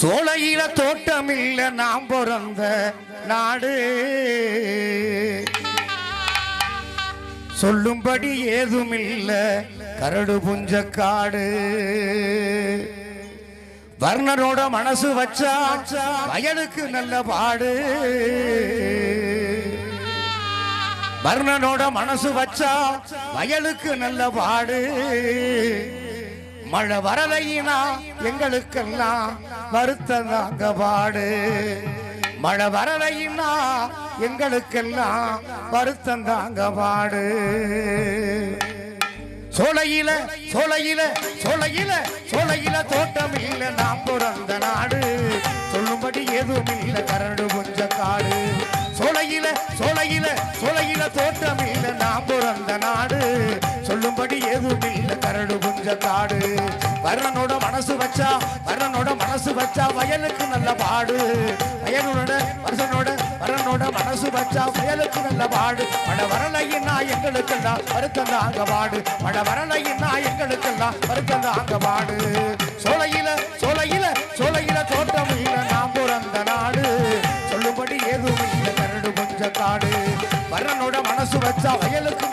சோலையில தோட்டம் இல்ல நாம் பிறந்த நாடு. சொல்லும்படி ஏதும் இல்ல கரடு புஞ்ச காடு. வர்ணனோட மனசு வச்சா வயலுக்கு நல்ல பாடு. வர்ணனோட மனசு வச்சா வயலுக்கு நல்ல பாடு. மழை வரலையினா எங்களுக்கெல்லாம் வருத்தம் தாங்க பாடு மழை வரலைன்னா எங்களுக்கெல்லாம் வருத்தம் தாங்க பாடு சோலையில சோலையில சோலையில சோலையில தோட்டம் இல்ல நாம் பிறந்த நாடு. சொல்லும்படி எதுவும் இல்ல கரடு கொஞ்ச காடு. சோலையில சோலையில சோலையில தோட்டம் இல்ல நாம் பிறந்த நாடு. சொல்லும்படி எதுவும் இல்ல கரடு கொஞ்ச காடு. வர்ணனோட மனசு வச்சா வச்சா வயலுக்கு நல்ல பாடு. வயலோட வருஷனோட வரனோட மனசு வச்சா வயலுக்கு நல்ல பாடு. மழை வரலையின்னா எங்களுக்கெல்லாம் வருத்தந்த அங்க பாடு. மழை வரலையின்னா எங்களுக்கெல்லாம் வருத்தந்த அங்க பாடு. சோலையில சோலையில சோலையில தோட்டம் இல்ல நாம் பிறந்த நாடு. சொல்லும்படி எதுவும் இல்லை கரடு கொஞ்ச காடு. வரனோட மனசு வச்சா வயலுக்கு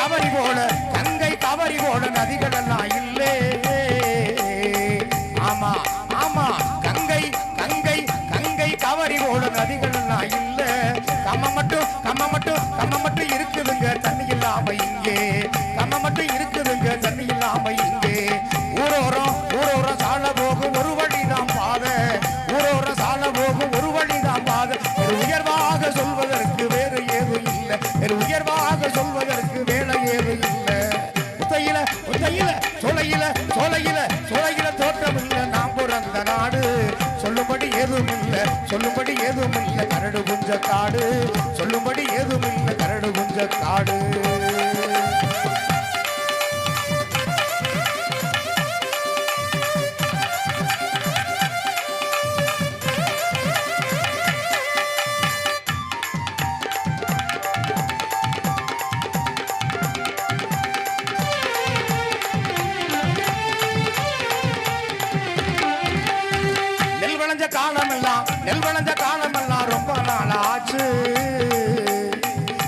தவறி போல கங்கை தவறி போல நதிகள் எல்லாம் சொலையில சொலையில சொலையில சோலையில தோற்றம் இல்லை நாம் பிறந்த நாடு. சொல்லும்படி எதுவும் இல்லை சொல்லும்படி எதுவும் இல்லை கரடு குஞ்ச காடு. சொல்லும்படி எதுவும் இல்லை கரடு குஞ்ச காடு. காலமெல்லாம் நெல் விளைஞ்ச காலமெல்லாம் ரொம்ப நாள் ஆச்சு.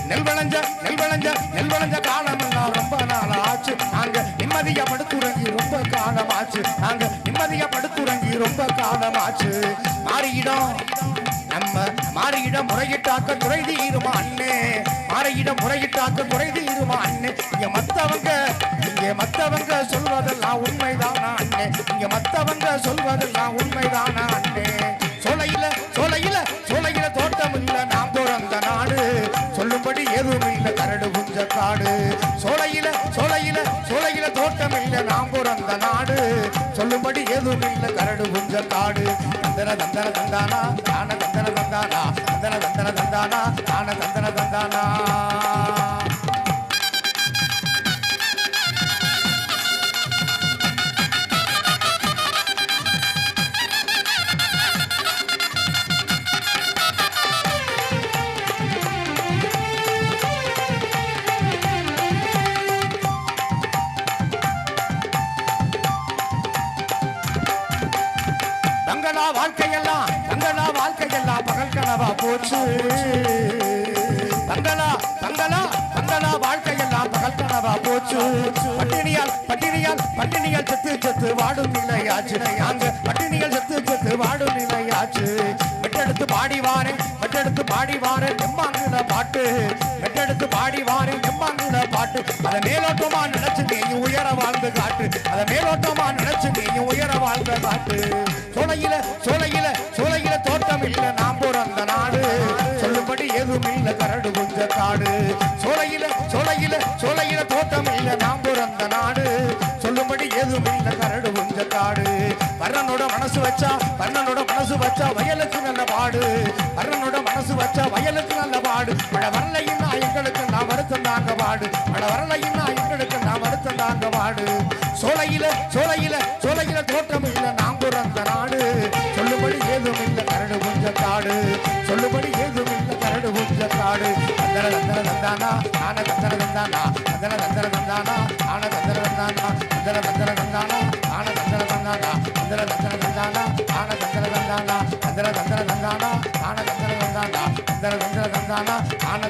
நெல் விளைஞ்ச நெல் விளைஞ்ச நெல் விளைஞ்ச காலமெல்லாம் ரொம்ப நாள் ஆச்சு. நாங்க நிம்மதியா படுத்துறங்கி ரொம்ப காலமாச்சு. நாங்க நிம்மதியா படுத்துறங்கி ரொம்ப காலமாச்சு. மாறியிடம். நம்ம மாறியிட முறையிட்டாக்க குறை தீருமா அண்ணே. மாறியிடம். முறையிட்டாக்க குறை தீருமா அண்ணே. இங்க மத்தவங்க இங்க மத்தவங்க சொல்வதெல்லாம் உண்மைதானா அண்ணே? இங்க மத்தவங்க சொல்வதெல்லாம் உண்மைதானா? சொல்லும்படி எதுவும் இல்ல கரடு குஞ்ச காடு. சோலையில சோலையில சோலையில தோட்டம் இல்ல நாம் பிறந்த நாடு. சொல்லும்படி எதுவும் இல்ல கரடு குஞ்ச காடு. தந்தன தந்தன தந்தானா? தான தந்தன தந்தானா? தந்தன தந்தன தந்தானா? தான தந்தன தந்தானா? தங்கடா வாழ்க்கையெல்லாம் தங்கடா வாழ்க்கையெல்லாம் பகல் கனவா போச்சு. தங்கடா தங்கடா தங்கடா வாழ்க்கையெல்லாம் பகல் கனவா போச்சு. பட்டினியால் பட்டினியால் பட்டினியால் செத்து செத்து வாடும் நிலையாச்சு. அங்க பட்டினியால் செத்து செத்து வாடும் நிலையாச்சு. வெட்டெடுத்து பாடி வெட்டெடுத்து பாடிவாரே பாடி பாட்டு. வெட்டெடுத்து பாடி எம்மாங்குன பாட்டு. அதை மேலோட்டமா நினைச்சு நீ உயர வாழ்ந்து காட்டு. அதை மேலோட்டமா நினைச்சு கரடு குஞ்ச காடு. சோலையில சோலையில சோலையில தோட்டம் இல்ல நாம் பிறந்த நாடு. சொல்லும்படி எதுவும் இல்ல மனசு வச்சா வர்ணனோட மனசு வச்சா வயலுக்கு நல்ல பாடு. வர்ணனோட மனசு வச்சா வயலுக்கு நல்ல பாடு. மழை வரலையின்னா எங்களுக்கு நான் வருத்தம் தாங்க பாடு. மழை வரலையின்னா எங்களுக்கு நான் வருத்தம் தாங்க பாடு. சோலையில சோலையில சோலையில தோட்டம் இல்ல நாம் பிறந்த நாடு. சொல்லும்படி ஏதும் இல்ல கரடு குஞ்ச காடு. గద్దల గద్దల గందానా ఆన గద్దల గందానా గద్దల గద్దల గందానా ఆన గద్దల గందానా గద్దల గద్దల గందానా ఆన గద్దల గందానా గద్దల గద్దల గందానా ఆన గద్దల గందానా గద్దల గద్దల గందానా ఆన గద్దల గందానా గద్దల గద్దల గందానా ఆన